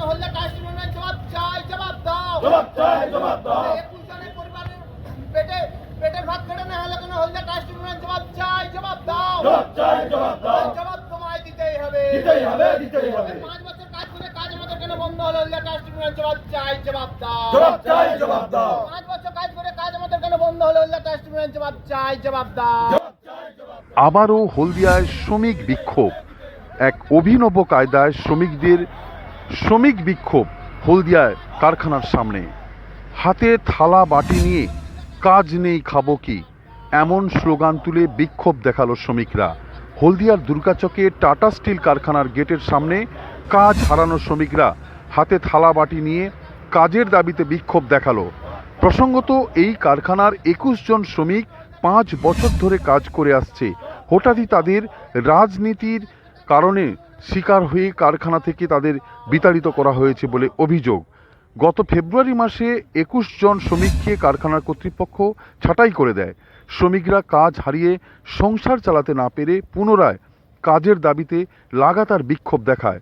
জবাব চাই জবাব দাও। জবাব চাই জবাব দাও। একুশ জনের পরিবারের পেটে পেটের ভাত কেটে না হলে কেন হলদে জবাব চাই জবাব দাও। জবাব চাই জবাব দাও। জবাব তোমায় দিতেই হবে। দিতেই হবে দিতেই হবে। পাঁচ বছর কাজ করে কাজ আমাদের কেন বন্ধ হলো? হলদে জবাব চাই জবাব দাও। জবাব চাই জবাব দাও। পাঁচ বছর কাজ করে কাজ আমাদের কেন বন্ধ হলো? হলদে জবাব চাই জবাব দাও। জবাব চাই জবাব আবারও হলদিয়ায় শ্রমিক বিক্ষোভ। এক অভিনব কায়দায় শ্রমিকদের শ্রমিক বিক্ষোভ হলদিয়ায় কারখানার সামনে। হাতে থালা বাটি নিয়ে কাজ নেই খাব কি? এমন স্লোগান তুলে বিক্ষোভ দেখাল শ্রমিকরা। হলদিয়ার দুর্গাচকে টাটা স্টিল কারখানার গেটের সামনে কাজ হারানো শ্রমিকরা হাতে থালা বাটি নিয়ে কাজের দাবিতে বিক্ষোভ দেখাল। প্রসঙ্গত, এই কারখানার একুশ জন শ্রমিক পাঁচ বছর ধরে কাজ করে আসছে। হঠাৎই তাদের রাজনীতির কারণে শিকার হয়ে কারখানা থেকে তাদের বিতাড়িত করা হয়েছে বলে অভিযোগ। গত ফেব্রুয়ারি মাসে একুশ জন শ্রমিককে কারখানার কর্তৃপক্ষ ছাঁটাই করে দেয়। শ্রমিকরা কাজ হারিয়ে সংসার চালাতে না পেরে পুনরায় কাজের দাবিতে লাগাতার বিক্ষোভ দেখায়।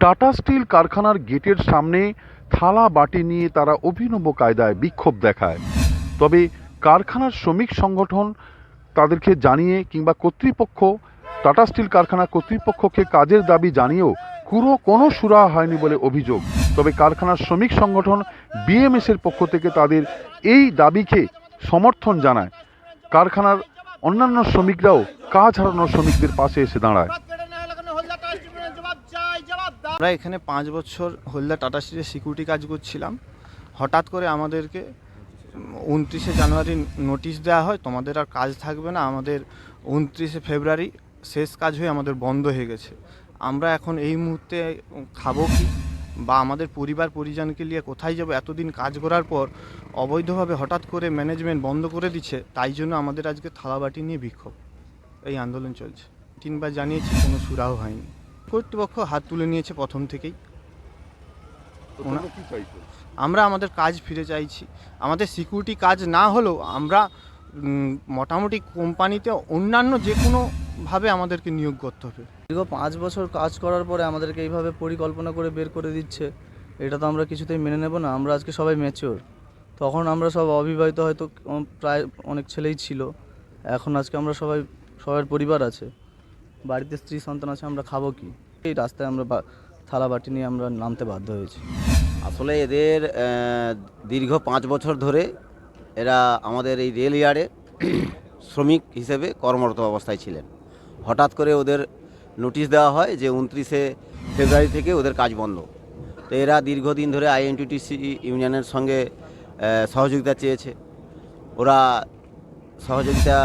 টাটা স্টিল কারখানার গেটের সামনে থালা বাটি নিয়ে তারা অভিনব কায়দায় বিক্ষোভ দেখায়। তবে কারখানার শ্রমিক সংগঠন তাদেরকে জানিয়ে কিংবা কর্তৃপক্ষ টাটা স্টিল কারখানা কর্তৃপক্ষকে কাজের দাবি জানিয়েও পুরো কোনো সুরাহা হয়নি বলে অভিযোগ। তবে কারখানার শ্রমিক সংগঠন বিএমএস এর পক্ষ থেকে তাদের এই দাবিকে সমর্থন জানায়। কারখানার অন্যান্য শ্রমিকরাও কাজ হারানোর শ্রমিকদের পাশে এসে দাঁড়ায়। আমরা এখানে পাঁচ বছর হলদা টাটা স্টিলের সিকিউরিটি কাজ করছিলাম। হঠাৎ করে আমাদেরকে উনত্রিশে জানুয়ারি নোটিশ দেওয়া হয়, তোমাদের আর কাজ থাকবে না। আমাদের উনত্রিশে ফেব্রুয়ারি শেষ কাজ হয়ে আমাদের বন্ধ হয়ে গেছে। আমরা এখন এই মুহূর্তে খাব কি? বা আমাদের পরিবার পরিজনকে নিয়ে কোথায় যাব? এতদিন কাজ করার পর অবৈধভাবে হঠাৎ করে ম্যানেজমেন্ট বন্ধ করে দিচ্ছে তাই জন্য আমাদের আজকে থালাবাটি নিয়ে বিক্ষোভ। এই আন্দোলন চলছে। তিনবার জানিয়েছি কোনো সুরাহ হয়নি। কর্তৃপক্ষ হাত তুলে নিয়েছে প্রথম থেকেই। আমরা আমাদের কাজ ফিরে চাইছি। আমাদের সিকিউরিটি কাজ না হলেও আমরা মোটামুটি কোম্পানিতে অন্যান্য যে কোনোভাবে আমাদেরকে নিয়োগ করতে হবে। দীর্ঘ পাঁচ বছর কাজ করার পরে আমাদেরকে এইভাবে পরিকল্পনা করে বের করে দিচ্ছে এটা তো আমরা কিছুতেই মেনে নেব না আমরা আজকে সবাই ম্যাচিওর তখন আমরা সব অবিবাহিত হয়তো প্রায় অনেক ছেলেই ছিল এখন আজকে আমরা সবাই সবার পরিবার আছে। বাড়িতে স্ত্রী সন্তান আছে আমরা খাব কি? এই রাস্তায় আমরা বা- থালা বাটি নিয়ে আমরা নামতে বাধ্য হয়েছি। আসলে এদের দীর্ঘ পাঁচ বছর ধরে এরা আমাদের এই রেল ইয়ার্ডে শ্রমিক হিসেবে কর্মরত অবস্থায় ছিলেন। হঠাৎ করে ওদের নোটিশ দেওয়া হয় যে উনত্রিশে ফেব্রুয়ারি থেকে ওদের কাজ বন্ধ। তো এরা দীর্ঘদিন ধরে আইএনটিটিসি ইউনিয়নের সঙ্গে সহযোগিতা চেয়েছে। ওরা সহযোগিতা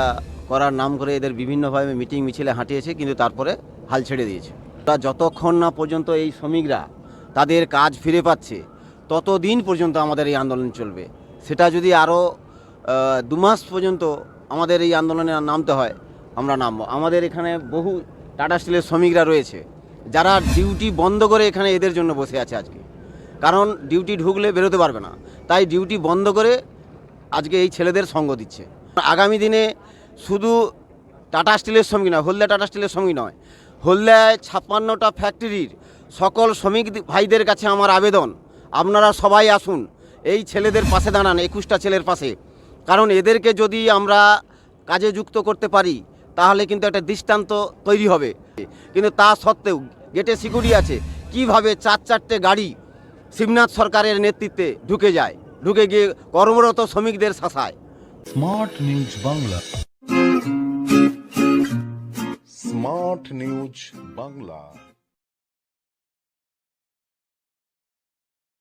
করার নাম করে এদের বিভিন্নভাবে মিটিং মিছিলে হাঁটিয়েছে, কিন্তু তারপরে হাল ছেড়ে দিয়েছে। ওরা যতক্ষণ না পর্যন্ত এই শ্রমিকরা তাদের কাজ ফিরে পাচ্ছে, ততদিন পর্যন্ত আমাদের এই আন্দোলন চলবে। সেটা যদি আরও দু মাস পর্যন্ত আমাদের এই আন্দোলনে নামতে হয় আমরা নামবো। আমাদের এখানে বহু টাটা স্টিলের শ্রমিকরা রয়েছে, যারা ডিউটি বন্ধ করে এখানে এদের জন্য বসে আছে আজকে। কারণ ডিউটি ঢুকলে বেরোতে পারবে না, তাই ডিউটি বন্ধ করে আজকে এই ছেলেদের সঙ্গ দিচ্ছে। আগামী দিনে শুধু টাটা স্টিলের শ্রমিক নয়, হলদিয়া টাটা স্টিলের শ্রমিক নয়, হলদিয়ায় ছাপ্পান্নটা ফ্যাক্টরির সকল শ্রমিক ভাইদের কাছে আমার আবেদন। আপনারা সবাই আসুন, এই ছেলেদের পাশে দাঁড়ান, একুশটা ছেলের পাশে। কারণ এদেরকে যদি আমরা কাজে যুক্ত করতে পারি তাহলে কিন্তু একটা দৃষ্টান্ত তৈরি হবে। কিন্তু তা সত্ত্বেও গেটে সিকিউরিটি আছে, কীভাবে চার চারটে গাড়ি শিবনাথ সরকারের নেতৃত্বে ঢুকে যায়, ঢুকে গিয়ে কর্মরত শ্রমিকদের শাসায়। Smart news Bangla. Smart news Bangla.